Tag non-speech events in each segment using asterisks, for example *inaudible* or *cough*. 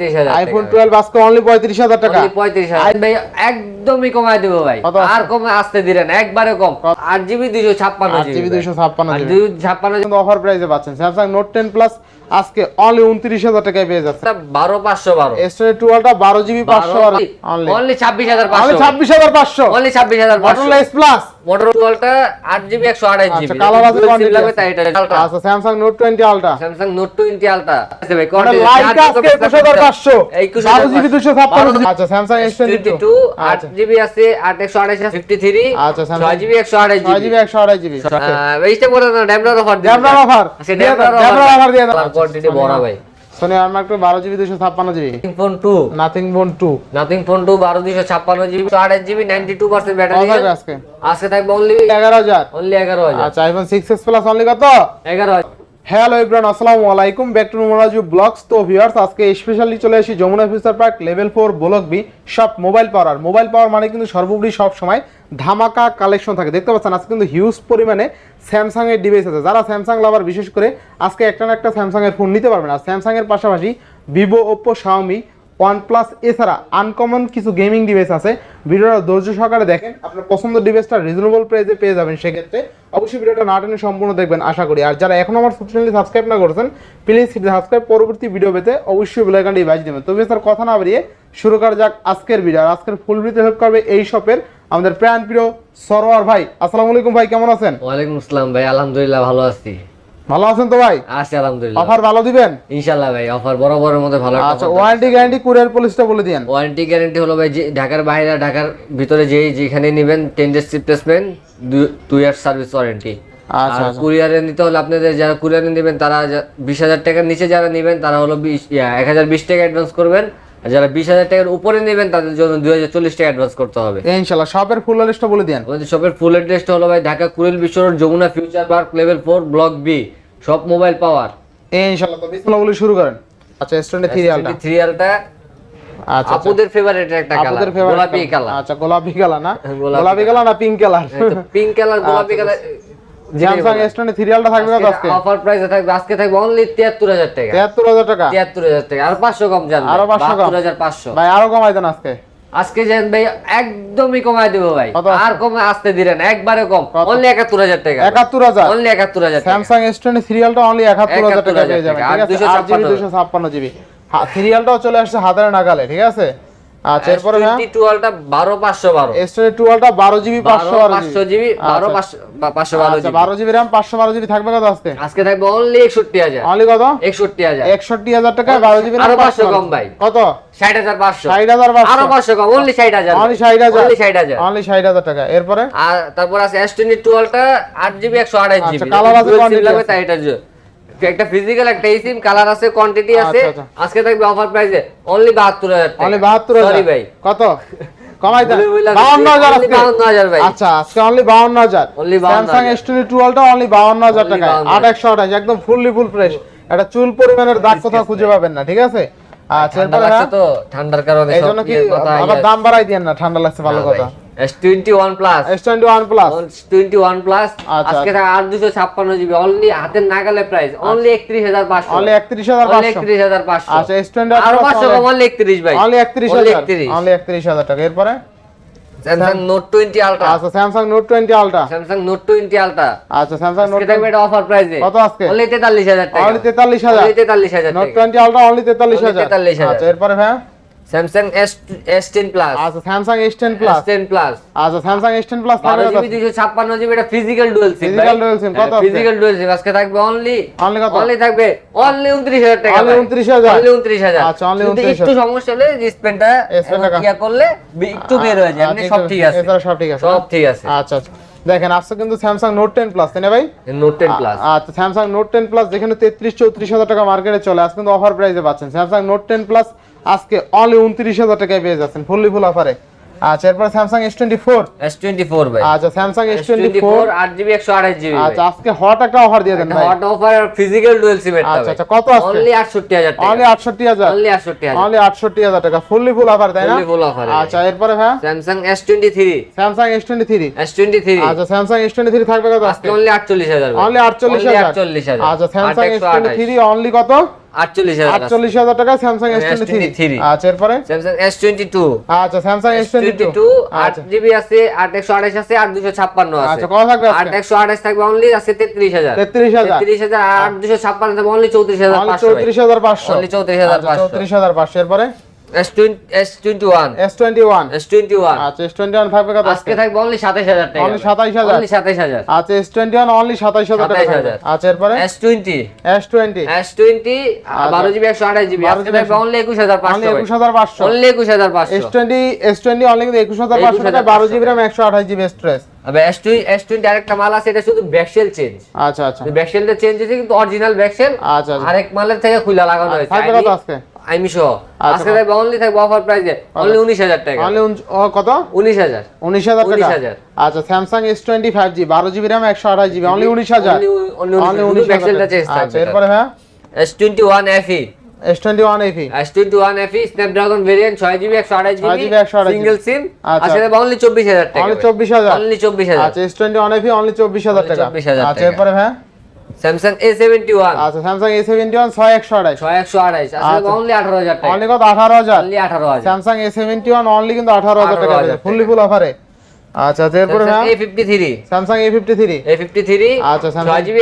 35000 iPhone টাকা। Twelve আজকে only পঁয়ত্রিশ হাজার টাকা। Only 35,000 ভাই একদমই কমায় দেবো ভাই। আর কমে আসতে দিলেন একবারে কম। আট জিবি দুইশো ছাপ্পান্ন আট জিবি দুইশো ছাপ্পান্ন দুই ছাপ্পান্ন কিন্তু অফার প্রাইসে পাচ্ছেন। স্যামসাং নোট টেন প্লাস আজকে অনলি উনত্রিশ হাজার টাকায় পেয়ে যাচ্ছে। বারো পাঁচশো বারো। এসটের টুয়েলভটা বারো জিবি পাঁচশো অনলি ছাব্বিশ হাজার পাঁচশো। ছাব্বিশ হাজার পাঁচশো। অনলি ছাব্বিশ হাজার পাঁচশো। এস প্লাস মোটর টুয়েলভটা আট জিবি একশো আঠাশ আচ্ছা জিবি কালার আছে লাগবে। তাই এটা আচ্ছা Samsung note twenty ultra Samsung note twenty ultra আছে ভাই মানে লাইট আছে, আজকে একুশ হাজার পাঁচশো। একুশ বারো জিবি দুশো ছাপ্পান্ন আচ্ছা Samsung S twenty twenty two আট জিবি আছে আট একশো আঠাশ ফিফটি থ্রি। আচ্ছা, ছয় জিবি একশো আঠাশ ছয় জিবি জিবি একশো আড়াই জিবি এইটা বলে না ড্যামরার অফার ড্যামরার offer। দিয়ে ড্যামরার offer দিয়ে দাও। কোয়ান্টিটি বড় ভাই। সোনি আমার একটু বারো জিবি দুশো ছাপ্পান্ন GB. Phone two Nothing phone two Nothing phone two বারো দুইশো ছাপ্পান্ন জিবি আঠাশ GB ninety two percent battery আজকে? আজকে থাকবে অনলি এগারো হাজার। অনলি এগারো হাজার। আচ্ছা আইফোন সিক্স প্লাস অনলি কত? এগারো হাজার। হ্যালো ইব্রান আসসালামু আলাইকুম ব্যাক টু মোরাজু ব্লগস তো ভিউয়ার্স আজকে স্পেশালি চলে এসেছি Jamuna future park level four block B সব মোবাইল পাওয়ার মোবাইল পাওয়ার মানে কিন্তু সর্বোপরি সব সময় ধামাকা কালেকশন থাকে। দেখতে পাচ্ছেন, আজকে কিন্তু হিউজ পরিমাণে স্যামসাংয়ের ডিভাইস আছে। যারা স্যামসাং লাভার বিশেষ করে আজকে একটা না একটা স্যামসাংয়ের ফোন নিতে পারবেন। আর স্যামসাংয়ের পাশাপাশি ভিভো ওপ্পো শাওমি ওয়ানপ্লাস এছাড়া আনকমন কিছু গেমিং ডিভাইস আছে। ভিডিওটা ধৈর্য সহকারে দেখেন, আপনার পছন্দের ডিভাইসটা রিজনেবল প্রাইসে পেয়ে যাবেন সেক্ষেত্রে। অবশ্যই ভিডিওটা না টেনে সম্পূর্ণ দেখবেন, আশা করি। আর যারা এখন আমার চ্যানেলটি সাবস্ক্রাইব না করেছেন প্লিজ সাবস্ক্রাইব পরবর্তী ভিডিও পেতে অবশ্যই বেলাইকানটি বাজ দেবেন। তবে স্যার কথা না বাড়িয়ে শুরু করা যাক আজকের ভিডিও আর আজকের ফুল ভিডিও হেল্প করবে এই শপের আমাদের প্রাণ প্রিয় সরোয়ার ভাই। আসসালামু আলাইকুম ভাই, কেমন আছেন? ওয়ালাইকুম আসসালাম ভাই, আলহামদুলিল্লাহ ভালো আছি। ভালো আছেন তো ভাই? আছি আলহামদুলিল্লাহ। অফার ভালো দিবেন? ইনশাল্লাহ ভাই অফার বরাবরের মধ্যে ভালো আচ্ছা ওয়ারেন্টি গ্যারান্টি কুরিয়ার পলিসটা বলে দিয়েন। ওয়ারেন্টি গ্যারান্টি হলো ভাই যে ঢাকার বাইরে ঢাকার ভিতরে যেই যেখানে নেবেন ten days replacement two year service warranty আচ্ছা কুরিয়ারে নিতে হলে আপনাদের যারা কুরিয়ারে নেবেন তারা বিশ হাজার টাকার নিচে যারা নেবেন তারা হলো বিশ এক হাজার বিশ টাকা অ্যাডভান্স করবেন। আর যারা বিশ হাজার টাকার উপরে নেবেন তাদের জন্য দুই হাজার চল্লিশ টাকা অ্যাডভান্স করতে হবে। ইনশাআল্লাহ শপের ফুল লিস্টটা বলে দিয়েন। আমাদের শপের ফুল অ্যাড্রেসটা হলো ভাই Dhaka Kuril Bishwa road Jamuna future park level four block B সব মোবাইল পাওয়ার। ইনশাল্লাহ তো বিসমিল্লাহ বলে শুরু করেন। আচ্ছা স্টুডেন্ট সিরিয়ালটা সিরিয়ালটা আচ্ছা আচ্ছা। আপুদের ফেভারিট একটা কালার গোলাপি কালার আচ্ছা গোলাপি কালার না? *laughs* গোলাপি গোলাপি কালার না পিঙ্ক কালার পিঙ্ক কালার গোলাপি কালার স্যামসাং S20 সিরিয়ালটা থাকবে কত? আজকে অফার প্রাইসে থাকবে আজকে থাকবে অনলি তিয়াত্তর হাজার টাকা। 73000 টাকা? তিয়াত্তর হাজার টাকা। আর পাঁচশো কম জানবে। আরও 500 কম। হাজার পাঁচশো। ভাই আরও কমাই দেন আজকে। আজকে যেন ভাই একদমই কমায় দেবো ভাই? আর কমে আসতে দিলেন একবারে কম? অনলি একাত্তর হাজার টাকা। 71000 অনলি একাত্তর হাজার টাকা। স্যামসাং S20 সিরিয়ালটা অনলি 71000 টাকা 71,000 পেয়ে যাবেন টাকা, ঠিক আর আছে 8 জিবি 256 জিবি সিরিয়ালটাও চলে আসছে হাতের নাগালে ঠিক আছে? আচ্ছা এরপরে হ্যাঁ টোয়েন্টি টুয়েলভটা বারো পাঁচশো বারো। S20 12 জিবি বারো 512 পাঁচশো জিবি। বারো পাঁচশো বা- পাঁচশো বারো আচ্ছা জিবি। 12 জিবি RAM 512 জিবি থাকবে কত আজকে? আজকে থাকবে অনলি একষট্টি হাজার। অনলি কত? একষট্টি হাজার। 61000 টাকা 12 জিবি RAM 500 কম ভাই। কত? ষাট হাজার পাঁচশো। 60500 আরও পাঁচশো কম অনলি ষাট হাজার। অনলি 60000 অনলি ষাট হাজার। অনলি 60000 টাকা। এরপরে? আর তারপর আছে জিবি আচ্ছা, আছে, লাগবে। তাই। একটা ফিজিক্যাল একটা কালার আছে কোয়ান্টিটি আছে আচ্ছা, আচ্ছা। আজকে থাকবে অফার প্রাইসে অনলি বাহাত্তর হাজার অনলি 72000 সরি ভাই। কত? কমাই দেন। বলে বলে 52000 আজকে? 52,000 ভাই। আচ্ছা আজকে অনলি 52000 Only 52,000 স্যামসাং S20 টুয়েলভটা অনলি 52000 টাকা 52,000 8128 একদম ফুললি ফুল ফ্রেশ এটা চুল পরিমাণের দাগ কোথাও খুঁজে পাবেন না ঠিক আছে? আচ্ছা তো ঠান্ডার কারণে কি আবার দাম বাড়াই দিয়েন না ঠান্ডা লাগছে ভালো কথা। S twenty one plus S21 plus twenty one plus আচ্ছা, আজকে থাকে জিবি। অনলি হাতের নাগালে প্রাইস অনলি একত্রিশ হাজার পাঁচশো। অনলি 31500 একত্রিশ হাজার পাঁচশো। আচ্ছা S20 আরও পাঁচশো কম অনলি একত্রিশ ভাই। অনলি 31000 একত্রিশ। অনলি 31000 টাকা। এরপরে? স্যামসাং নোট টোয়েন্টি আলট্রা আচ্ছা Samsung note 20 ultra Samsung note twenty ultra আচ্ছা স্যামসাং নোট আজকে থাকবে এটা অফার প্রাইসে কত আজকে? অনলি তেতাল্লিশ হাজার টাকা। অনলি 43000 অনলি তেতাল্লিশ হাজার নোট টাকা। 20 আলট্রা অনলি 43000 43,000 আচ্ছা এরপরে ভাই Samsung S S ten plus আচ্ছা Samsung S10 plus ten plus আচ্ছা স্যামসাং S10 প্লাস বারো জিবি দুইশো ছাপ্পান্ন জিবি এটা physical dual SIM Physical dual SIM, কত? ফিজিক্যাল ডুয়েল সিম আজকে থাকবে অনলি অনলি কত? অনলি থাকবে অনলি উনত্রিশ হাজার টাকা Only 29,000 অনলি উনত্রিশ হাজার। আচ্ছা, কিন্তু 29,000 একটু সমস্যা হলে ডিসপ্লেটা Display টা- ইয়া করলে একটু বের হয়ে যায় এমনি আচ্ছা, সব ঠিক আছে। সব ঠিক আছে সব ঠিক আছে। আচ্ছা আচ্ছা। দেখেন আজকে কিন্তু স্যামসাং নোট 10 প্লাস তাই না ভাই? নোট টেন প্লাস আচ্ছা স্যামসাং নোট 10 প্লাস যেখানে 33 34 হাজার টাকা মার্কেটে চলে আজকে কিন্তু অফার প্রাইসে পাচ্ছেন। স্যামসাং নোট 10 প্লাস আজকে অনলি 29 হাজার টাকায় পেয়ে যাচ্ছেন ফুললি ফুল অফারে আচ্ছা এরপর Samsung S24 S twenty four ভাই। আচ্ছা স্যামসাং এস টোয়েন্টি ফোর আট জিবি একশো আঠাশ জিবি আচ্ছা আজকে হট একটা অফার দিয়ে দেন hot offer physical dual SIM আচ্ছা আচ্ছা কত আজকে? অনলি আটষট্টি হাজার অনলি 68000 অনলি আটষট্টি হাজার। অনলি 68000 টাকা ফুললি ফুল অফার তাই না? Full offer, আচ্ছা এরপরে ভাই? Samsung S twenty three Samsung S23 S twenty three আচ্ছা স্যামসাং S23 থাকবে কত আজকে? অনলি আটচল্লিশ হাজার অনলি 48000 আটচল্লিশ হাজার। আচ্ছা স্যামসাং একশো আঠাশ। S23 অনলি কত? আটচল্লিশ হাজার আটচল্লিশ হাজার টাকা Samsung S twenty three S23 আচ্ছা এরপরে? স্যামসাং এস টোয়েন্টি টু আচ্ছা Samsung S twenty twenty two two আট জিবি আছে আট একশো আঠাশ আছে আট দুশো ছাপ্পান্ন আছে। আচ্ছা কত থাকবে আট একশো আঠাশ থাকবে অনলি আছে তেত্রিশ হাজার। তেত্রিশ হাজার। তেত্রিশ হাজার আট দুশো ছাপ্পান্ন থাকবে অনলি চৌত্রিশ হাজার অনলি পাঁচশো। চৌত্রিশ হাজার পাঁচশো। অনলি চৌত্রিশ হাজার পাঁচশো। চৌত্রিশ হাজার পাঁচশো। এরপরে? S twenty S twenty one S twenty one S twenty one আচ্ছা এস টোয়েন্টি ওয়ান থাকবে কত আজকে থাকবে অনলি সাতাশ হাজার টাকা Only 27,000 অনলি সাতাশ হাজার। আচ্ছা এস টোয়েন্টি ওয়ান অনলি সাতাইশ হাজার টাকা আচ্ছা এরপরে? S twenty S twenty S বারো জিবি একশো আঠাশ জিবি। 12 আজকে থাকবে অনলি একুশ হাজার অনলি পাঁচশো একুশ হাজার পাঁচশো। অনলি একুশ হাজার পাঁচশো। S twenty S twenty only কিন্তু একুশ হাজার পাঁচশো টাকা 21,500 বারো জিবি র্যাম একশো আঠাশ জিবি স্টোরেজ আরেকটা মাল আছে এটা শুধু ব্যাকসেল চেঞ্জ আচ্ছা আচ্ছা। ব্যাকসেলটা চেঞ্জ হয়েছে কিন্তু অরিজিনাল ব্যাকসেল। আচ্ছা আচ্ছা। আরেক মালের থেকে খুলে লাগানো হয়েছে। থাকবে কত আজকে? আইমি সহ আচ্ছা, আজকে থাকবে অনলি থাকবে অফার প্রাইসে অনলি উনিশ হাজার টাকা। অনলি কত? উনিশ হাজার। উনিশ হাজার টাকা। আচ্ছা Samsung S twenty five G বারো জিবি র্যাম একশো আঠাশ জিবি অনলি উনিশ হাজার। অনলি উনিশ ব্যাকসেলটা চেঞ্জ আচ্ছা এরপরে হ্যাঁ? S twenty one FE S twenty one FE S twenty one FE Snapdragon variant ছয় জিবি একশো আঠাশ 6 জিবি GB, 128 সিঙ্গেল সিম আচ্ছা। আজকে অনলি চব্বিশ হাজার টাকা। অনলি চব্বিশ হাজার। অনলি চব্বিশ হাজার। আচ্ছা S twenty one FE only চব্বিশ হাজার Only টাকা। আচ্ছা টাকা। এরপরে হ্যাঁ? স্যামসাং এ সেভেন্টি ওয়ান আচ্ছা স্যামসাং এ সেভেন্টি ওয়ান ছয় একশো আঠাশ ছয় একশো আঠাশ আজকে আচ্ছা। অনলি আঠারো হাজার টাকা। অনলি কত? আঠারো হাজার। অনলি আঠারো হাজার। Samsung A seventy one only কিন্তু আঠারো হাজার টাকা 18,000 ফুললি ফুল অফারে আচ্ছা এরপরে fifty three Samsung A fifty three A fifty three আচ্ছা, জিবি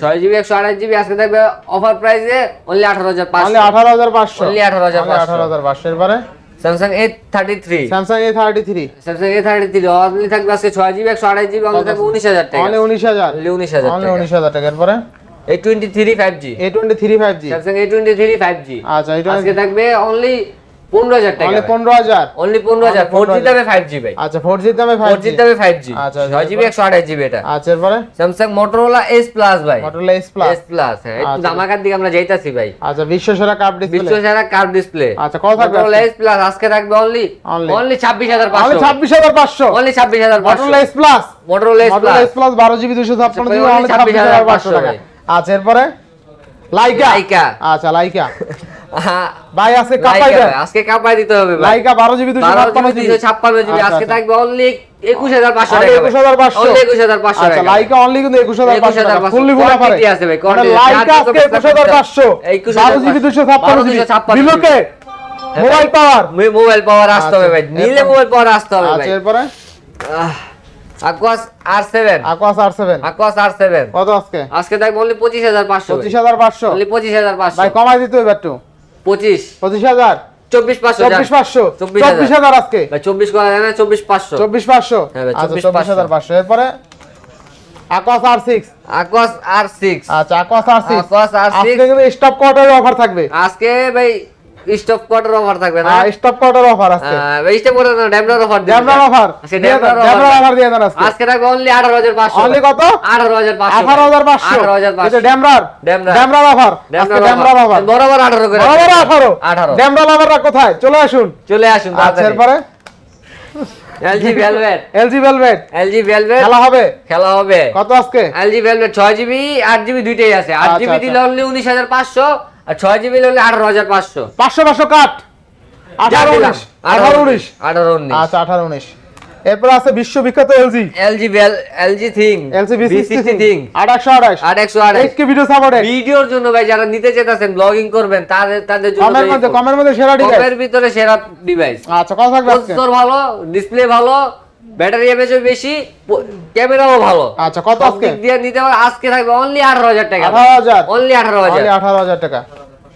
ছয় জিবি একশো আঠাশ জিবি। আজকে থাকবে অফার প্রাইসে অনলি আঠারো হাজার অনলি পাঁচশো আঠারো হাজার পাঁচশো। Only 18,500 আঠারো হাজার পাঁচশো। এরপরে? Samsung A thirty three Samsung A thirty three Samsung A thirty three only থাকবে আজকে ছয় জিবি একশো আড়াই জিবি অনলি থাকবে উনিশ হাজার টাকা। অনলি উনিশ হাজার। অনলি উনিশ হাজার অনলি উনিশ হাজার টাকা। এরপরে? A twenty three five G A twenty three five G Samsung A twenty three five G আচ্ছা এটা আজকে থাকবে অনলি পনেরো হাজার টাকা অনলি পনেরো হাজার? অনলি পনেরো হাজার। ফোর জি দামে ফাইভ জি ভাই। আচ্ছা দামে আচ্ছা, জিবি জিবি এটা। আচ্ছা এরপরে? ভাই। হ্যাঁ একটু আচ্ছা। দামাকার দিকে আমরা যাইতাছি ভাই। আচ্ছা ডিসপ্লে সেরা কার্ভ ডিসপ্লে আচ্ছা কত থাকবে মোটরোলা এস প্লাস আজকে থাকবে অনলি অনলি ছাব্বিশ হাজার অনলি পাঁচশো ছাব্বিশ হাজার পাঁচশো? অনলি ছাব্বিশ হাজার পাঁচশো। Motorola S plus Motorola S Motorola plus S plus বারো জিবি দুশো ছাপ্পান্ন জিবি Only অনলি ছাব্বিশ হাজার পাঁচশো 26,500 টাকা। আচ্ছা এরপরে? লাইকা লাইকা আচ্ছা লাইকা *laughs* ভাই আজকে কাপাই দেন। আজকে কাপাই দিতে হবে ভাই। লাইকা বারো জিবি দুশো বারো ছাপ্পান্ন জিবি জিবি। দুইশো ছাপ্পান্ন জিবি আজকে। থাকবে অনলি একুশ হাজার পাঁচশো Only টাকা 21,500 অনলি একুশ হাজার পাঁচশো আচ্ছা টাকা লাইকা অনলি কিন্তু একুশ হাজার পাঁচশো টাকা। 21,500 ফুললি ফুল অফারে আছে ভাই। লাইকা চার আজকে জিবি একুশ 21,500 বারো জিবি দুশো ছাপ্পান্ন GB. 256 mobile power mobile power আসতে হবে ভাই। নিলে মোবাইল পাওয়ার আসতে হবে ভাই। আচ্ছা এরপরে আকুয়াস আকোয়াস কত আজকে? আজকে ভাই কমাই দিতে হবে একটু। পঁচিশ। পঁচিশ হাজার। চব্বিশ পাঁচশো চব্বিশ পাঁচশো। চব্বিশ হাজার। আজকে। চব্বিশ করা যায় না চব্বিশ পাঁচশো। চব্বিশ পাঁচশো। হ্যাঁ আচ্ছা 24,500 চব্বিশ হাজার পাঁচশো। এরপরে Aquos R six Aquos R six আচ্ছা আকোয়াস আর সিক্স R6 আজকে স্টপ কোয়ার্টারের অফার থাকবে। আজকে ভাই স্টপ কোয়ার্টার অফার থাকবে না? স্টপ কোয়ার্টার অফার আজকে স্টপ কোয়ার্টার না ড্যামরার অফার ড্যামরার অফার offer। অফার দিয়ে দেন আজকে। আজকে থাকবে অনলি আঠারো হাজার পাঁচশো। অনলি কত? আঠারো হাজার পাঁচশো। আঠারো হাজার পাঁচশো। আঠারো হাজার এটা পাঁচশো ড্যামরার ড্যামরার। ড্যামরার অফার আজকে ড্যামরার অফার বরাবর আঠারো করে বরাবর আঠারো। আঠারো। ড্যামরার অফারটা কোথায়? চলে আসুন। চলে আসুন আচ্ছা এরপরে? LG Velvet LG Velvet LG Velvet খেলা হবে? খেলা হবে। কত আজকে? এলজি ভেলভেট ছয় জিবি আট জিবি দুইটাই আছে। আট আচ্ছা, জিবি আচ্ছা। দিলে অনলি উনিশ হাজার পাঁচশো। আর ছয় জিবি হলে আঠারো হাজার পাঁচশো। পাঁচশো পাঁচশো কাট। আঠারো উনিশ। আঠারো উনিশ। আঠারো উনিশ। আচ্ছা আঠারো উনিশ। এরপর আছে বিশ্ববিখ্যাত LG. LG LG ThinQ. LG V sixty ThinQ. আট একশো আঠাশ। আট একশো আঠাশ। এইচকে ভিডিও সাপোর্ট ভিডিওর জন্য ভাই যারা নিতে চেয়েছেন ব্লগিং করবেন তাদের তাদের জন্য কমের মধ্যে কমের মধ্যে সেরা ডিভাইস কমের ভিতরে সেরা ডিভাইস আচ্ছা কত থাকবে প্রসেসর ভালো ডিসপ্লে ভালো ব্যাটারি এমএচও বেশি ক্যামেরাও ভালো। আচ্ছা কত আজকে? দিয়ে নিতে পারে আজকে থাকবে অনলি আঠারো হাজার টাকা। আঠারো হাজার। অনলি আঠারো হাজার। অনলি আঠারো হাজার টাকা।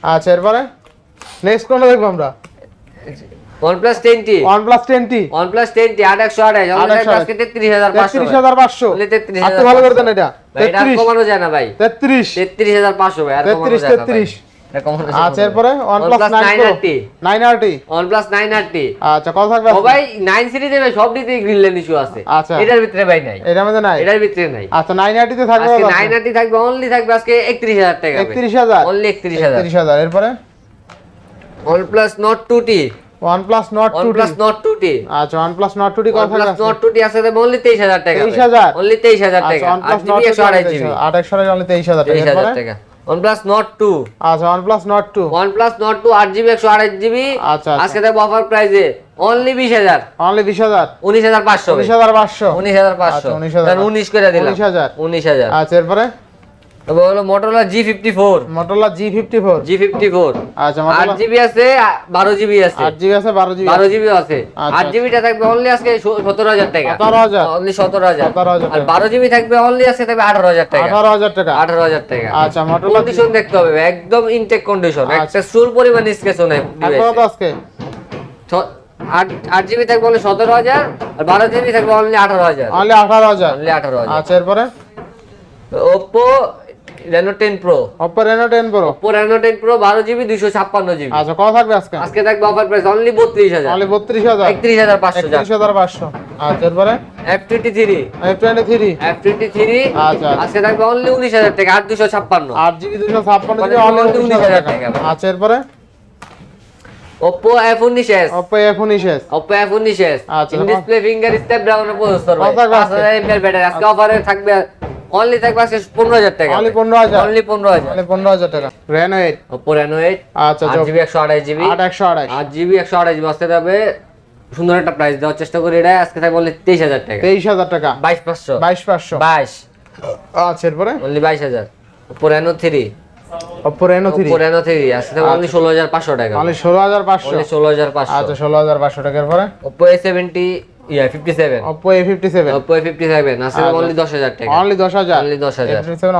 আচ্ছা এরপরে? নেক্সট কোনটা দেখব আমরা? টি ওয়ান আট একশো আঠাশ। অনলি 828 আজকে তেত্রিশ হাজার পাঁচশো তেত্রিশ হাজার পাঁচশো। Only 33,500 একটু ভালো করে দেন এটা। ভাই, এটা আর তেত্রিশ। কমানো যায় না ভাই। তেত্রিশ। তেত্রিশ হাজার পাঁচশো ভাই আর কমানো যায় না ভাই। তেত্রিশ। এটা কমানো যায় না আচ্ছা এরপরে OnePlus nine 9RT nine RT OnePlus 9RT আচ্ছা কত থাকবে ও ভাই নাইন সিরিজে ভাই সব দিতেই গ্রিন লেন ইস্যু আছে। আচ্ছা। এটার ভিতরে ভাই নাই। এটার মধ্যে নাই? এটার ভিতরে নাই। আচ্ছা থাকবে আজকে থাকবে অনলি থাকবে টাকা একত্রিশ হাজার? অনলি একত্রিশ হাজার। একত্রিশ হাজার। এরপরে? OnePlus Nord 2T OnePlus Nord two OnePlus Nord 2T আচ্ছা ওয়ান প্লাস নট টু কত থাকবে OnePlus Nord 2T আছে দেবে অনলি তেইশ হাজার টাকা 23,000 অনলি তেইশ হাজার আচ্ছা টাকা। ওয়ান আট প্লাস জিবি একশো আঠাশ জিবি। আট একশো আঠাশ অনলি তেইশ হাজার টাকা। তেইশ হাজার এরপরে? টাকা। OnePlus Nord 2 আচ্ছা OnePlus Nord two OnePlus Nord 2 আট জিবি একশো আঠাশ জিবি আচ্ছা। আজকে দেবো অফার প্রাইসে অনলি বিশ হাজার। অনলি বিশ হাজার। উনিশ হাজার পাঁচশো। উনিশ হাজার পাঁচশো। উনিশ হাজার পাঁচশো। আচ্ছা, 19,500 উনিশ করে দিলাম। উনিশ হাজার। উনিশ হাজার। আচ্ছা এরপরে? তারপর হলো Motorola G fifty four Motorola G fifty four G fifty four আচ্ছা আট জিবি আছে বারো জিবি আছে। আট জিবি আছে বারো জিবি বারো জিবি আছে। আচ্ছা, আট জিবিটা থাকবে অনলি আজকে সতেরো হাজার টাকা। সতেরো হাজার। অনলি সতেরো হাজার। 17,000 আর বারো জিবি থাকবে অনলি আজকে থাকবে আঠারো হাজার টাকা। আঠারো হাজার টাকা। আঠারো হাজার টাকা। আচ্ছা মোটরলা কন্ডিশন দেখতে হবে একদম ইনটেক কন্ডিশন আচ্ছা। একটা চুল পরিমাণ নেই আজকে? আট আট জিবি থাকবে অনলি সতেরো হাজার আর বারো জিবি থাকবে অনলি আঠারো হাজার। অনলি আঠারো হাজার। অনলি আঠারো হাজার। আচ্ছা এরপরে? Oppo ten pro Oppo Reno ten pro Oppo Reno ten pro বারো জিবি দুইশো ছাপ্পান্ন জিবি আচ্ছা কত থাকবে আজকে? আজকে থাকবে অফার প্রাইস অনলি বত্রিশ হাজার। অনলি বত্রিশ হাজার? একত্রিশ হাজার পাঁচশো একত্রিশ হাজার পাঁচশো। আচ্ছা এরপরে? F twenty three F twenty three F twenty three আচ্ছা আজকে থাকবে অনলি উনিশ হাজার টাকা আট দুশো ছাপ্পান্ন। আট জিবি দুশো ছাপ্পান্ন মানে জিবি অনলি only 19,000 টাকা। আচ্ছা এরপরে? উনিশ এস ওপো এফ উনিশ এস আচ্ছা, ডিসপ্লে ফিঙ্গার স্টেপ ড্রাগনের প্রসেসর থাকবে পাঁচ আজকে? ব্যাটারি। আজকে অফারে থাকবে অনলি থাকবে আজকে পনেরো হাজার টাকা। অনলি পনেরো হাজার? অনলি পনেরো হাজার। অনলি পনেরো হাজার টাকা। Reno eight Oppo Reno eight আচ্ছা আট চোখ জিবি একশো আঠাশ জিবি। আট একশো আড়াই। আট জিবি একশো আঠাশ জিবি আসতে যাবে সুন্দর একটা প্রাইস দেওয়ার চেষ্টা করি এটা। আজকে থাকবে অনলি তেইশ হাজার টাকা। তেইশ হাজার টাকা। বাইশ পাঁচশো। বাইশ পাঁচশো। বাইশ। আচ্ছা এরপরে? অনলি বাইশ হাজার। Oppo Reno three Oppo Reno three Oppo Reno three আজকে থাকবে অনলি ষোলো হাজার পাঁচশো টাকা। অনলি ষোলো হাজার পাঁচশো। অনলি ষোলো হাজার পাঁচশো। আচ্ছা ষোলো হাজার পাঁচশো টাকার পরে এ সেভেন্টি ইয়া আজকে অনলি টাকা। অনলি দশ হাজার?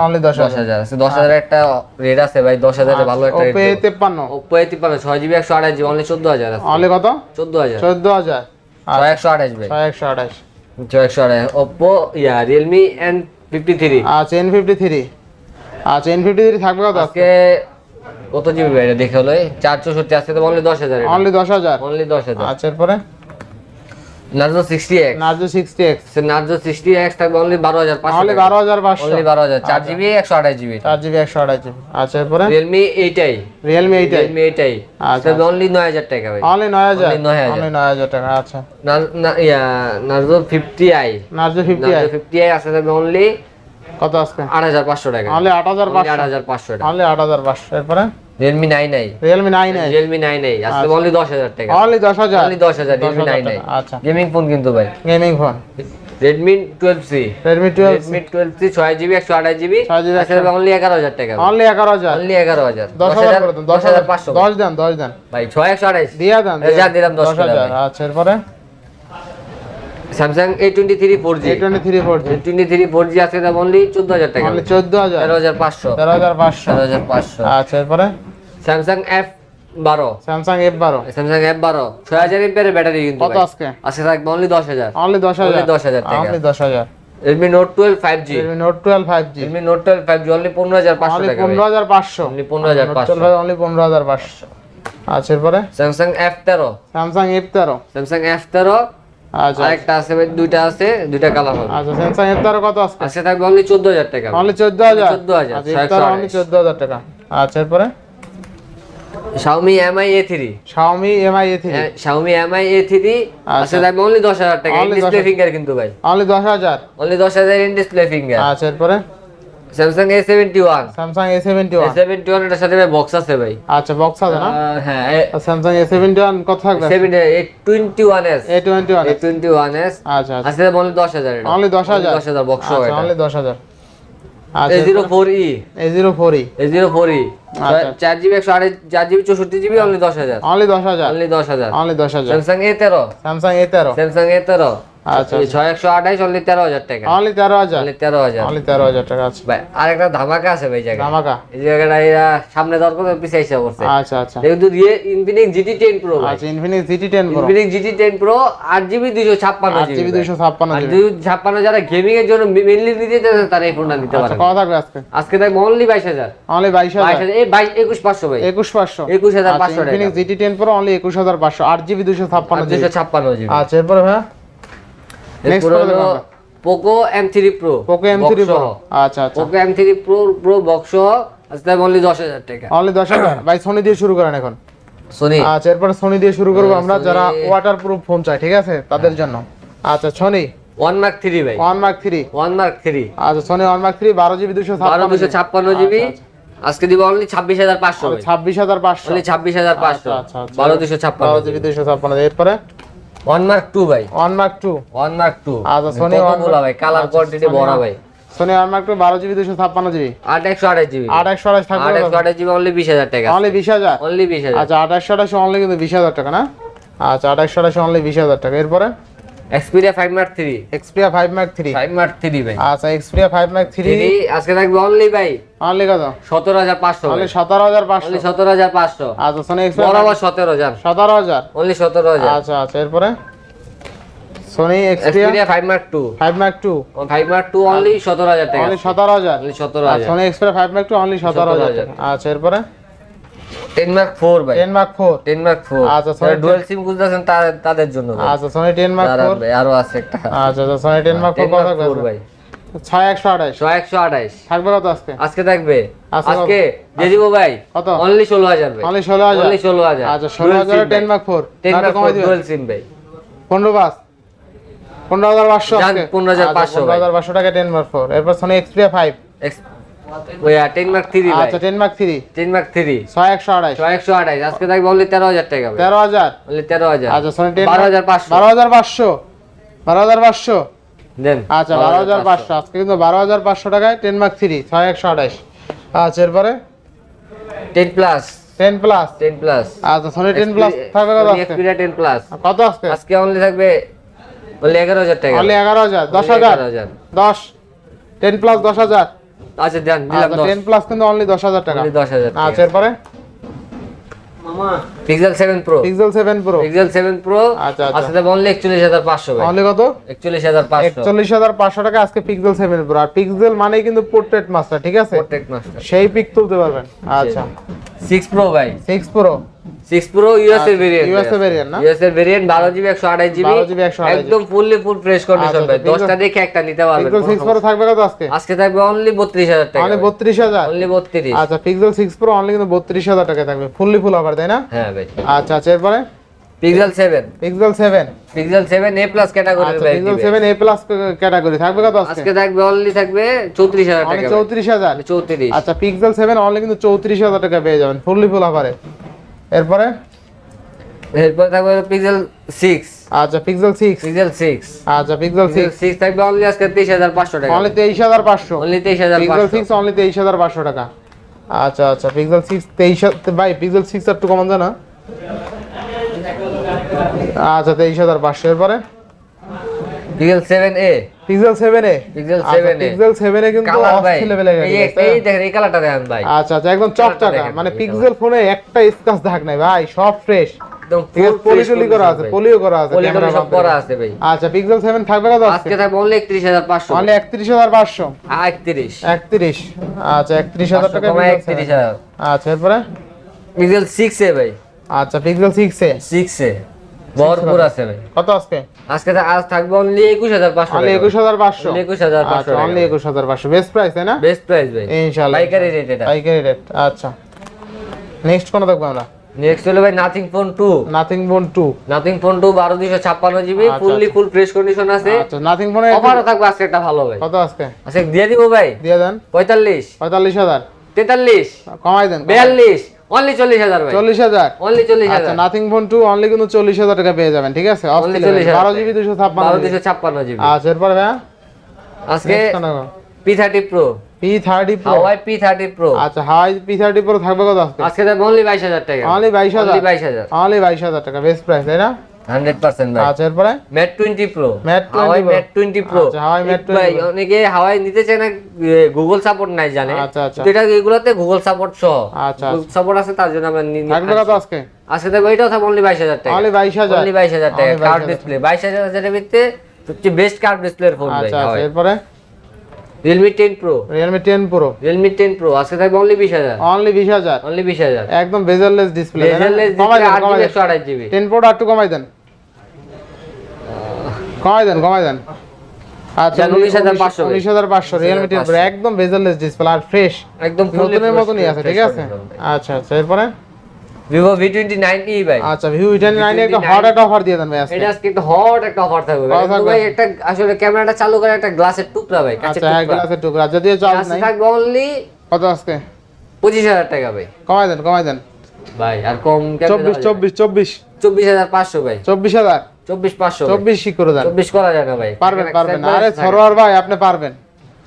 অনলি একটা রেট আছে ভাই হাজারে ভালো একটা রেট অনলি আছে। অনলি কত? ভাই। ইয়া আচ্ছা আচ্ছা থাকবে কত? আজকে কত জিবি ভাই এটা দেখে হলো চার চৌষট্টি আজকে তো অনলি দশ হাজার অনলি দশ হাজার। অনলি দশ হাজার। আচ্ছা এরপরে? Narzo sixty X Narzo sixty X Narzo sixty X থাকবে অনলি বারো হাজার পাঁচশো অনলি বারো হাজার পাঁচশো। অনলি বারো হাজার। চার জিবি একশো আঠাশ জিবি। চার জিবি একশো আঠাশ জিবি। আচ্ছা এরপরে? রিয়েলমি এইটাই রিয়েলমি এইটাই রিয়েলমি এইটাই আচ্ছা। অনলি নয় হাজার টাকা ভাই। অনলি নয় হাজার? Only 9,000 অনলি নয় হাজার টাকা আচ্ছা। Narzo fifty i Narzo fifty Narzo fifty i আসতে থাকবে অনলি কত হাজার পাঁচশো টাকা। অনলি আট হাজার আট পাঁচশো। হাজার পাঁচশো টাকা। অনলি আট হাজার পাঁচশো। এরপরে? I Realme nine S Realme nine i আসতে অনলি দশ হাজার টাকা। অনলি দশ হাজার? অনলি দশ হাজার রিয়েলমি 10,000 নাইন আই আচ্ছা। গেমিং ফোন কিন্তু ভাই। Gaming phone Redmi twelve C Redmi twelve Redmi twelve C ছয় জিবি একশো আঠাশ জিবি 6 অনলি এগারো হাজার টাকা অনলি এগারো হাজার। অনলি এগারো হাজার। করে দেন দশ হাজার পাঁচশো। দশ দেন দশ দেন। ভাই দিয়া দেন যা দিলাম দশ করে হাজার। ভাই। আচ্ছা এরপরে? Samsung A twenty three four G twenty three four G twenty three four G আছে অনলি চোদ্দ হাজার টাকা। চোদ্দ হাজার। তেরো হাজার পাঁচশো। তেরো হাজার পাঁচশো। তেরো হাজার পাঁচশো। আচ্ছা এরপরে? স্যামসাং এফ বারো। স্যামসাং এফ বারো। স্যামসাং এফ বারো। ছয় হাজার এমপিয়ারের ব্যাটারি কিন্তু কত। আজকে? আজকে থাকবে অনলি দশ হাজার। অনলি দশ হাজার? Only 10,000 টাকা। অনলি দশ হাজার। Redmi note twelve five G Redmi note twelve five G Redmi note twelve five G only পনেরো হাজার পাঁচশো অনলি টাকা পনেরো হাজার পাঁচশো। অনলি পনেরো হাজার পাঁচশো। অনলি পনেরো হাজার পাঁচশো। আচ্ছা এরপরে? স্যামসাং এফ তেরো। স্যামসাং এফ তেরো। স্যামসাং এফ তেরো। আচ্ছা আরেকটা আছে দুইটা আছে দুইটা কালার হবে। আচ্ছা স্যামসাং এফ তেরো কত আজকে? আজকে থাকবে অনলি চোদ্দ হাজার টাকা অনলি চোদ্দ হাজার? 14,000, আচ্ছা এফ অনলি চোদ্দ হাজার টাকা। আচ্ছা এরপরে? Xiaomi Mi A3 Xiaomi Mi A3 eh, Xiaomi Mi A3 আচ্ছা। দাম অনলি 10000 টাকা ডিসপ্লে ফিঙ্গার কিন্তু ভাই। Only 10000 only 10000 in display finger আচ্ছা এরপরে? Samsung A71 Samsung A71 A71 এর সাথে ভাই বক্স আছে ভাই। আচ্ছা বক্স আছে না? হ্যাঁ Samsung A71 কত থাকবে? A21s A21s A21s আচ্ছা আচ্ছা। বলে 10000 অনলি 10000 10000 বক্স আচ্ছা অনলি 10000 স্যামসাং এ তেরো স্যামসাং এ তেরো স্যামসাং এ তেরো আচ্ছা এই ছয় একশো আঠাইশ অনলি তেরো হাজার টাকা। অনলি তেরো হাজার? অনলি তেরো হাজার। অনলি তেরো হাজার টাকা আছে ভাই আরেকটা ধামাকা আছে ভাই জায়গা ধামাকা? এই জায়গাটা এরা সামনে দর করে পিছিয়ে এসে পড়ছে। আচ্ছা আচ্ছা। কিন্তু দিয়ে ইনফিনিক্স জিটি টেন প্রো আচ্ছা Infinix GT ten pro Infinix GT ten pro আট ছাপ্পান্ন আট জিবি যারা গেমিং এর জন্য মেনলি নিতে তারা এই ফোনটা নিতে পারে। কত থাকবে আজকে? আজকে থাকবে অনলি অনলি এই ভাই। টাকা। Infinix GT Pro only GB আচ্ছা এরপরে Next এরপর হলো Poco M three Pro Poco M three Pro আচ্ছা আচ্ছা। Poco M three Pro Pro box আজকে থাকবে অনলি দশ হাজার টাকা। অনলি দশ হাজার ভাই সোনি দিয়ে শুরু করেন এখন। সোনি আচ্ছা এরপরে সোনি দিয়ে শুরু করব আমরা যারা ওয়াটার প্রুফ ফোন চাই ঠিক আছে? তাদের জন্য। আচ্ছা সোনি ওয়ান মার্ক থ্রি ভাই। One Mark three one Mark three আচ্ছা সোনি ওয়ান মার্ক থ্রি বারো জিবি দুশো বারো দুশো ছাপ্পান্ন জিবি। আজকে দিব অনলি ছাব্বিশ হাজার পাঁচশো ছাব্বিশ হাজার পাঁচশো। ছাব্বিশ হাজার পাঁচশো। আচ্ছা, আচ্ছা, আচ্ছা। বারো দুশো ছাপ্পান্ন বারো জিবি দুশো ছাপ্পান্ন। এরপরে? ওয়ান মার্ক টু ভাই one Mark two one Mark two আচ্ছা, সোনি ওয়ান বলা ভাই কালার কোয়ান্টিটি বড় ভাই সোনি ওয়ান মার্ক টু বারো জিবি দুশো ছাপ্পান্ন জিবি আট একশো আঠাশ জিবি আট একশো আঠাশ থাকবে আট একশো আঠাশ জিবি অনলি বিশ হাজার টাকা অনলি বিশ হাজার? অনলি বিশ হাজার। আচ্ছা আট একশো আঠাশ অনলি কিন্তু বিশ হাজার টাকা না? আচ্ছা আট একশো আঠাশ অনলি বিশ হাজার টাকা। এরপরে? Xperia five Mark three Xperia five Mark three five Mark three ভাই। আচ্ছা Xperia five Mark three three আজকে থাকবে অনলি ভাই। অনলি কত? সতেরো হাজার পাঁচশো অনলি সতেরো হাজার পাঁচশো। অনলি সতেরো হাজার পাঁচশো। আচ্ছা সোনি এক্সপিরিয়া বরাবর সতেরো হাজার। সতেরো হাজার? অনলি সতেরো হাজার। আচ্ছা আচ্ছা এরপরে? Sony Xperia Xperia five Mark two five Mark two five Mark two only সতেরো হাজার টাকা। অনলি সতেরো হাজার? অনলি সতেরো আর হাজার। Sony Xperia five Mark two only সতেরো হাজার 17,000 আচ্ছা এরপরে? 10 মার্ক 4 ভাই। 10 মার্ক 4 10 মার্ক 4 আচ্ছা সরি ডুয়াল সিম খুঁজতেছেন তাদের জন্য আচ্ছা সনি 10 মার্ক 4 ভাই আরও আছে একটা। আচ্ছা আচ্ছা সনি 10 মার্ক 4 ভাই। 6128 6128 থাকবে কত আজকে? আজকে থাকবে। আজকে দিয়ে দিব ভাই। কত? অনলি 16000 ভাই। অনলি 16000 অনলি 16000 আচ্ছা 16000 10 মার্ক 4 10 মার্ক কমাই ডুয়াল সিম ভাই। 15 পাস 15500 আজকে। 15500 15500 টাকা 10 মার্ক 4 এরপর সনি এক্সপ্রিয়া 5 ওয়া 10 মার্ক 3 ভাই। আচ্ছা 10 মার্ক 3 10 মার্ক 3 6128 6128 আজকে দেখব বলি 13000 টাকা ভাই 13000 বলি 13000 আচ্ছা সরি 12500 12500 12500 দেন। আচ্ছা 12500 আজকে কিন্তু 12500 টাকায় 10 মার্ক 3 6128 আচ্ছা এরপরে? 10 প্লাস 10 প্লাস 10 প্লাস আচ্ছা সরি 10 প্লাস থাকবে কত আজকে? এক্সপিরিয়া 10 প্লাস কত আজকে? আজকে অনলি থাকবে বলি 11000 টাকা। অনলি 11000 10000 10 10 প্লাস 10000 আচ্ছা দেন দিলাম আচ্ছা দশ। টেন প্লাস কিন্তু অনলি দশ হাজার টাকা। অনলি দশ হাজার আচ্ছা এরপরে? মামা। Pixel seven Pro Pixel seven Pro Pixel seven Pro আচ্ছা, আচ্ছা। আজকে অনলি একচল্লিশ হাজার পাঁচশো ভাই। অনলি কত? একচল্লিশ হাজার পাঁচশো। একচল্লিশ হাজার পাঁচশো টাকা আজকে পিক্সেল সেভেন প্রো আর পিক্সেল মানেই কিন্তু পোর্ট্রেট মাস্টার ঠিক আছে? প্রোটেক্ট মাস্টার সেই পিক তুলতে পারবেন। আচ্ছা। সিক্স প্রো ভাই। Six Pro six Pro US এর ভেরিয়েন্ট US এর variant না? ইউএস এর ভেরিয়েন্ট বারো জিবি একশো আঠাশ জিবি 12 GB 128 একদম ফুললি ফুল ফ্রেশ কন্ডিশন ভাই। আচ্ছা, দশটা দেখে একটা নিতে পারবেন পিক্সেল সিক্স প্রো থাকবে কত আজকে? আজকে থাকবে অনলি বত্রিশ হাজার টাকা অনলি বত্রিশ হাজার? অনলি বত্রিশ। আচ্ছা পিক্সেল সিক্স প্রো অনলি কিন্তু বত্রিশ হাজার টাকা থাকবে ফুললি ফুল অফার তাই না? হ্যাঁ ভাই। আচ্ছা আচ্ছা এরপরে? Pixel seven Pixel seven Pixel seven A plus category আচ্ছা Pixel seven A plus category থাকবে কত আজকে? আজকে থাকবে অনলি থাকবে চৌত্রিশ হাজার অনলি টাকা চৌত্রিশ হাজার? চৌত্রিশ। আচ্ছা পিক্সেল সেভেন অনলি কিন্তু চৌত্রিশ হাজার টাকা পেয়ে যাবেন ফুললি ফুল অফারে এরপরে? এরপর থাকবে পিক্সেল 6 আচ্ছা পিক্সেল 6 পিক্সেল 6 আচ্ছা পিক্সেল পিক্সেল সিক্স সিক্স থাকবে অনলি আজকে তেইশ হাজার পাঁচশো টাকা। অনলি তেইশ হাজার পাঁচশো। অনলি তেইশ হাজার পিক্সেল পাঁচশো সিক্স অনলি তেইশ হাজার পাঁচশো টাকা। আচ্ছা আচ্ছা পিক্সেল সিক্স তেইশ হাজার- ভাই পিক্সেল সিক্স একটু কমান জানা না আচ্ছা তেইশ হাজার পাঁচশো। এরপরে? Pixel seven A Pixel seven A Pixel seven Pixel seven A কিন্তু কালার অস্থির লেভেলের এই এই দেখেন এই কালারটা দেখেন ভাই। আচ্ছা আচ্ছা একদম চকচকা। মানে পিক্সেল ফোনে একটা স্ক্র্যাচ দাগ নাই ভাই সব ফ্রেশ পলি করা আছে পলিও করা আছে ক্যামেরা সব করা আছে ভাই। আচ্ছা পিক্সেল সেভেন থাকবে কত আজকে থাকবে অনলি একত্রিশ হাজার পাঁচশো। অনলি একত্রিশ হাজার পাঁচশো। একত্রিশ। একত্রিশ। আচ্ছা একত্রিশ হাজার টাকা 7 আচ্ছা এরপরে? পিক্সেল সিক্স এ ভাই। আচ্ছা Pixel six A six A ভরপুর আছে ভাই। কত আজকে? আজকে আজ থাকবে অনলি একুশ হাজার পাঁচশো অনলি একুশ হাজার পাঁচশো? Only 21,500 আচ্ছা অনলি একুশ হাজার পাঁচশো। বেস্ট প্রাইস তাই না? বেস্ট প্রাইস ভাই। ইনশাআল্লাহ। পাইকারি রেট এটা। পাইকারি রেট আচ্ছা। নেক্সট কোন দেখব আমরা? নেক্সট হলো ভাই Nothing Phone two Nothing Phone two Nothing Phone two বারো দুইশো ছাপ্পান্ন GB fully full fresh condition আছে। আচ্ছা নাথিং ফোনে অফারও থাকবে আজকে একটা ভালো ভাই। কত আজকে? আচ্ছা দিয়ে দিব ভাই। দিয়ে দেন। পঁয়তাল্লিশ। পঁয়তাল্লিশ হাজার। তেতাল্লিশ। কমাই দেন। বিয়াল্লিশ। অনলি চল্লিশ হাজার ভাই। অনলি আচ্ছা নাথিং ফোন টু অনলি কিন্তু টাকা পেয়ে যাবেন ঠিক আছে? অনলি চল্লিশ বারো জিবি দুশো ছাপ্পান্ন বারো দুইশো ছাপ্পান্ন জিবি আচ্ছা এরপরে ভাইয়া? আজকে next P thirty Pro P thirty Pro Huawei P thirty Pro আচ্ছা থাকবে কত আজকে? আজকে থাকবে অনলি বাইশ হাজার টাকা। অনলি বাইশ হাজার। অনলি বাইশ হাজার। অনলি বাইশ হাজার টাকা বেস্ট প্রাইস তাই না? হান্ড্রেড পার্সেন্ট ভাই। আচ্ছা এরপরে? Mate twenty Pro Mate 20 Huawei Mate twenty Pro আচ্ছা, Huawei 20 ভাই অনেকে হাওয়াই নিতে চায় না গুগল সাপোর্ট নাই জানে। আচ্ছা, আচ্ছা। এটা এগুলোতে গুগল সাপোর্ট সহ। আচ্ছা, সাপোর্ট আছে তার জন্য আমরা নিয়ে- থাকবে কত আজকে? আজকে থাকবে এটাও থাকবে অনলি বাইশ হাজার টাকা। অনলি বাইশ হাজার? অনলি বাইশ হাজার টাকা Only 22,000 কার্ড ডিসপ্লে বাইশ হাজার হাজারের ভিত্তিতে সবচেয়ে বেস্ট কার্ড ডিসপ্লের ফোন ভাই আচ্ছা আচ্ছা এরপরে? Realme ten Pro Realme ten Pro Realme ten Pro আজকে থাকবে অনলি বিশ হাজার। অনলি বিশ হাজার। অনলি বিশ হাজার। একদম বেজারলেস ডিসপ্লে Bezel-less display, কমাই জিবি দেন। একশো আঠাশ জিবি। টেন প্রোটা একটু কমাই দেন। কমাই দেন কমাই দেন। আচ্ছা যান, 19,500 উনিশ হাজার পাঁচশো রিয়েলমি টেন প্রো একদম বেজারলেস ডিসপ্লে আর ফ্রেশ একদম নতুনের মতনই আছে ঠিক আছে? আচ্ছা আচ্ছা এরপরে? Vivo V twenty nine E ভাই। আচ্ছা ভিউ ইটানি নাইনে একটা হট একটা অফার দিয়ে দেন ভাই আজকে। এটা আজকে একটা হট একটা অফার থাকবে ভাই। একটা আসলে ক্যামেরাটা চালু করে একটা গ্লাসের টুকরা ভাই আচ্ছা এক টুকরা। গ্লাসের টুকরা। যদিও চার্জ আজকে নাই। থাকবে অনলি কত আজকে? পঁচিশ হাজার টাকা ভাই। কমাই দেন কমাই দেন। ভাই আর কম চব্বিশ চব্বিশ চব্বিশ। চব্বিশ হাজার পাঁচশো ভাই। চব্বিশ হাজার? চব্বিশ পাঁচশো চব্বিশ করে দেন। চব্বিশ করা যায় না ভাই। পারবেন পারবেন। আরে। সরোয়ার ভাই আপনি পারবেন।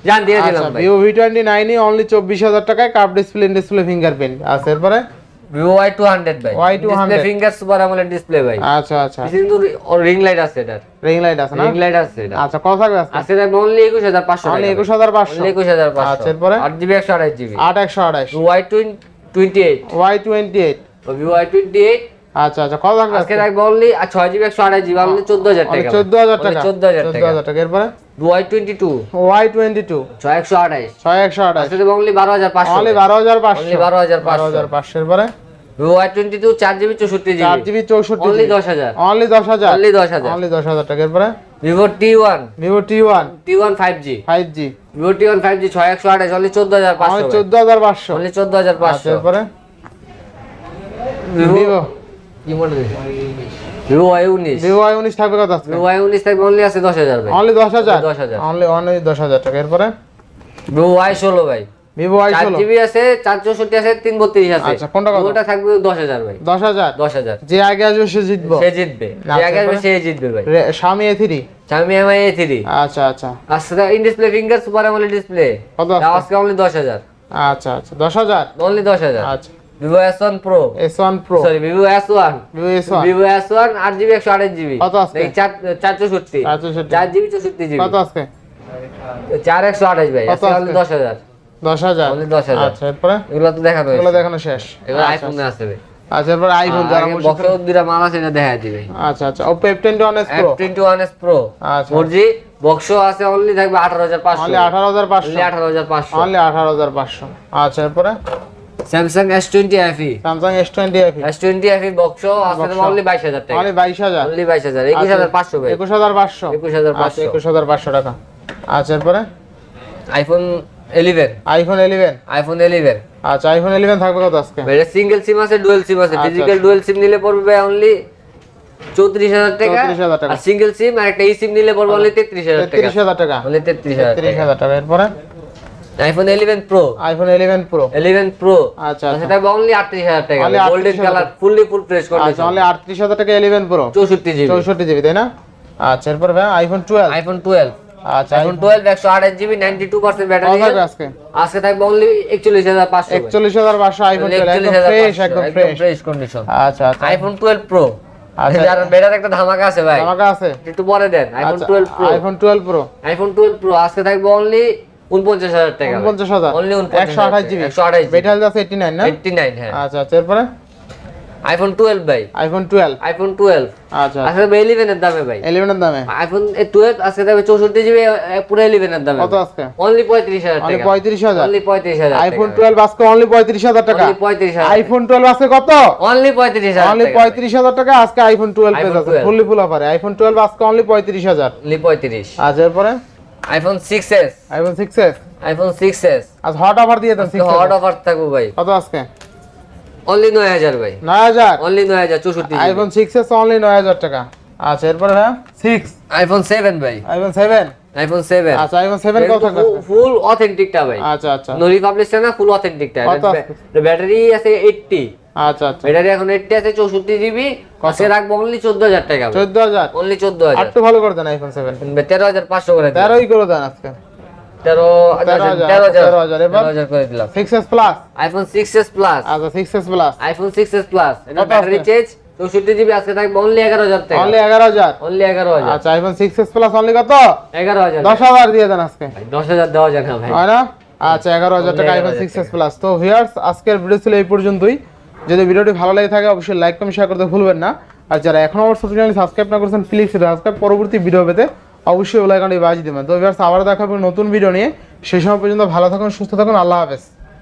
জান দিয়ে দিলাম ভাই। Vivo V twenty nine E only চব্বিশ হাজার টাকায় কার্ভ ডিসপ্লে ডিসপ্লে ফিঙ্গারপ্রিন্ট আচ্ছা এরপরে? ভিভো ওয়াই টু হান্ড্রেড ভাই Y200 ডিসপ্লে ফিঙ্গার সুপার আমলের ডিসপ্লে ভাই। আচ্ছা আচ্ছা। কিন্তু রিং লাইট আছে এটার। রিং লাইট আছে না? রিং লাইট আছে এটা। আচ্ছা কত থাকবে আছে আছে এটা অনলি একুশ হাজার পাঁচশো অনলি একুশ হাজার পাঁচশো। অনলি একুশ হাজার আচ্ছা, পাঁচশো এরপরে? আট জিবি একশো আঠাশ জিবি আট একশো আঠাশ। Y twenty eight Y twenty eight Vivo Y twenty eight আচ্ছা আচ্ছা কত থাকবে আজকে থাকবে অনলি আর ছয় জিবি একশো আঠাশ জিবি অনলি চোদ্দ হাজার টাকা। চোদ্দ হাজার টাকা? চোদ্দ হাজার চোদ্দ টাকা। হাজার টাকা এরপরে? Y twenty two Y twenty two ছয় একশো আঠাশ ছয় একশো আঠাশ আজকে থাকবে অনলি বারো হাজার পাঁচশো। অনলি বারো হাজার পাঁচশো। Only 12,500 বারো হাজার পাঁচশো। এরপরে? ভিভো ওয়াই টোয়েন্টি টু চার জিবি চৌষট্টি চার জিবি জিবি চৌষট্টি অনলি দশ হাজার। অনলি দশ হাজার? অনলি দশ হাজার। অনলি দশ হাজার টাকা এরপরে? Five G five G Vivo T one G ছয় একশো আঠাশ অনলি চোদ্দ হাজার অনলি পাঁচশো। চোদ্দ হাজার পাঁচশো। অনলি চোদ্দ হাজার আচ্ছা পাঁচশো এরপরে ভিভো ভিভো ওয়াই উনিশ ভিভো আই উনিশ। থাকবে কত ওয়াই উনিশ থাকবে অনলি আছে দশ হাজার ভাই। অনলি দশ হাজার? দশ হাজার। অনলি অনলি দশ হাজার টাকা। এরপরে? ভিভো ওয়াই ষোলো ভাই। ভিভো আই ষোলো। জিবি আছে চার চৌষট্টি আছে তিন বত্রিশ আছে। আচ্ছা, কোনটা কত? থাকবে দশ হাজার ভাই। দশ হাজার? দশ হাজার। যে আগে আসবে সে জিতবো। সে জিতবে। যে আচ্ছা, আগে আসবে? সে জিতবে ভাই। স্বামী A three Xiaomi MI A three আচ্ছা। আচ্ছা ইন ডিসপ্লে ফিঙ্গার সুপার আমলে ডিসপ্লে? আজকে অনলি দশ হাজার। আচ্ছা আচ্ছা। দশ হাজার? অনলি দশ হাজার। আচ্ছা। Sorry Vivo S one Vivo S one Vivo S one আট জিবি একশো আঠাশ জিবি কত চার চৌষট্টি। চার জিবি কত আঠাশ ভাই কত আজকে? অনলি আজকে? দশ হাজার। দশ হাজার। Only 10,000 আচ্ছা এরপরে? এগুলো তো দেখানো এগুলো দেখানো শেষ। এগুলো আচ্ছা, আইফোনে আছে ভাই। আচ্ছা এরপরে আইফোন যারা বসে বক্স দুটা মাল আছে এটা দেখা দিবে আচ্ছা আচ্ছা। F twenty one S Pro আচ্ছা। ফোর জি বক্স আছে অনলি থাকবে আঠারো হাজার পাঁচশো। অনলি আঠারো হাজার পাঁচশো। অনলি আঠারো হাজার পাঁচশো। অনলি আঠারো হাজার পাঁচশো। আচ্ছা এরপরে? Samsung S twenty FE Samsung S twenty F S twenty FE box আছে অনলি বাইশ হাজার টাকা। অনলি বাইশ হাজার। অনলি বাইশ হাজার। একুশ হাজার পাঁচশো ভাই। একুশ হাজার পাঁচশো। একুশ হাজার আচ্ছা পাঁচশো একুশ হাজার পাঁচশো টাকা। আচ্ছা এরপরে? IPhone eleven iPhone eleven iPhone eleven আচ্ছা আইফোন ইলেভেন থাকবে কত আজকে? এটা সিঙ্গেল সিম আছে ডুয়েল সিম আছে। ফিজিক্যাল ডুয়েল সিম নিলে পড়বে অনলি চৌত্রিশ হাজার টাকা। 34,000 টাকা। আর সিঙ্গেল সিম আর একটা ই সিম নিলে পড়বে অনলি তেত্রিশ হাজার টাকা। তেত্রিশ হাজার টাকা। অনলি তেত্রিশ হাজার তিরিশ টাকা হাজার টাকা। এরপরে? IPhone eleven Pro iPhone eleven Pro eleven Pro আচ্ছা আচ্ছা। সেটা অনলি আটত্রিশ হাজার টাকা Only golden 38,000 colour fully full fresh আচ্ছা কন্ডিশন অনলি আটত্রিশ হাজার টাকা ইলেভেন প্রো চৌষট্টি জিবি চৌষট্টি জিবি তাই না? আচ্ছা এরপর ভাই আইফোন টুয়েলভ আইফোন টুয়েলভ আচ্ছা আইফোন টুয়েলভ একশো আঠাশ জিবি নাইনটি টু পার্সেন্ট কত ব্যাটারি থাকবে আজকে। আজকে থাকবে অনলি একচল্লিশ হাজার পাঁচশো। একচল্লিশ হাজার পাঁচশো আইফোন টুয়েলভ একদম ফ্রেশ একদম ফ্রেশ ফ্রেশ কন্ডিশন আচ্ছা আচ্ছা। আইফোন টুয়েলভ প্রো আচ্ছা। বেটার একটা ধামাকা আছে ভাই। আমাকে আছে। একটু পরে দেন। আইফোন আচ্ছা twelve Pro iPhone twelve Pro iPhone Pro আজকে থাকবে অনলি উনপঞ্চাশ হাজার টাকা উনপঞ্চাশ হাজার। অনলি একশো আঠাশ জিবি? একশো আঠাশ বেটাল আছে এইটি নাইন না? এইটটি নাইন হ্যাঁ। আচ্ছা আচ্ছা এরপরে? আইফোন ভাই। আইফোন টুয়েলভ আইফোন টুয়েলভ আচ্ছা আজকে থাকবে ইলেভেনের দামে ভাই। দামে? আইফোন আজকে জিবি পুরো দামে কত আজকে? অনলি পঁয়ত্রিশ হাজার অনলি টাকা। পঁয়ত্রিশ হাজার? অনলি পঁয়ত্রিশ হাজার আইফোন টুয়েলভ আজকে অনলি পঁয়ত্রিশ হাজার টাকা। অনলি আইফোন টুয়েলভ আজকে কত? অনলি পঁয়ত্রিশ হাজার অনলি টাকা পঁয়ত্রিশ হাজার টাকা আজকে আইফোন টুয়েলভ পেয়ে iPhone যাচ্ছে। 12 ফুললি ফুল অফারে। আইফোন টুয়েলভ আজকে অনলি পঁয়ত্রিশ হাজার। অনলি পঁয়ত্রিশ। আচ্ছা এরপরে? IPhone six S iPhone six S iPhone six S আজ হট অফার দিয়ে দেন হট অফার থাকব ভাই। কত আজকে? অনলি নয় হাজার ভাই। নয় হাজার? অনলি নয় হাজার চৌষট্টি আইফোন সিক্স এস অনলি নয় হাজার টাকা। আচ্ছা এরপরে হ্যাঁ সিক্স আইফোন সেভেন ভাই। আইফোন সেভেন আইফোন সেভেন আচ্ছা আইফোন সেভেন কত থাকবে? ফুল অথেন্টিকটা ভাই। আচ্ছা আচ্ছা। নরি পাবলিশার না ফুল অথেন্টিকটা ব্যাটারি আছে? এইটটি আচ্ছা আচ্ছা। ব্যাটারি এখন এইটটি আছে চৌষট্টি জিবি আজকে রাখব অনলি চোদ্দ হাজার টাকা। চোদ্দ হাজার অনলি চোদ্দ হাজার একটু ভালো করে দেন আইফোন সেভেন তেরো হাজার পাঁচশো করে তেরোই করে দেন আজকে। তেরো তেরো হাজার, তেরো হাজার তেরো হাজার, এবার? করে দিলাম। Six S plus iPhone six S plus আচ্ছা six S plus iPhone six S plus এটা ব্যাটারি চেঞ্জ চৌষট্টি জিবি আজকে থাকবে অনলি এগারো হাজার টাকা। অনলি এগারো হাজার অনলি এগারো হাজার আচ্ছা iPhone six S plus only কত? এগারো হাজার দশ হাজার দিয়ে দেন আজকে। দশ হাজার দেওয়া যায় না ভাই। হয় না? আচ্ছা এগারো হাজার টাকা আইফোন সিক্স এস প্লাস তো ভিউয়ার্স আজকের ভিডিও ছিল এই পর্যন্তই। যদি ভিডিওটি ভালো লাগে থাকে, অবশ্যই লাইক কমেন্ট শেয়ার করতে ভুলবেন না। আর যারা এখনও আমার সোশ্যাল চ্যানেল সাবস্ক্রাইব না করেছেন প্লিজ সাবস্ক্রাইব পরবর্তী ভিডিও পেতে অবশ্যই ওলাইকানটি বাজিয়ে দেবেন। তো এবার আবার দেখা হবে নতুন ভিডিও নিয়ে। সেই সময় পর্যন্ত ভালো থাকুন, সুস্থ থাকুন, আল্লাহ হাফেজ।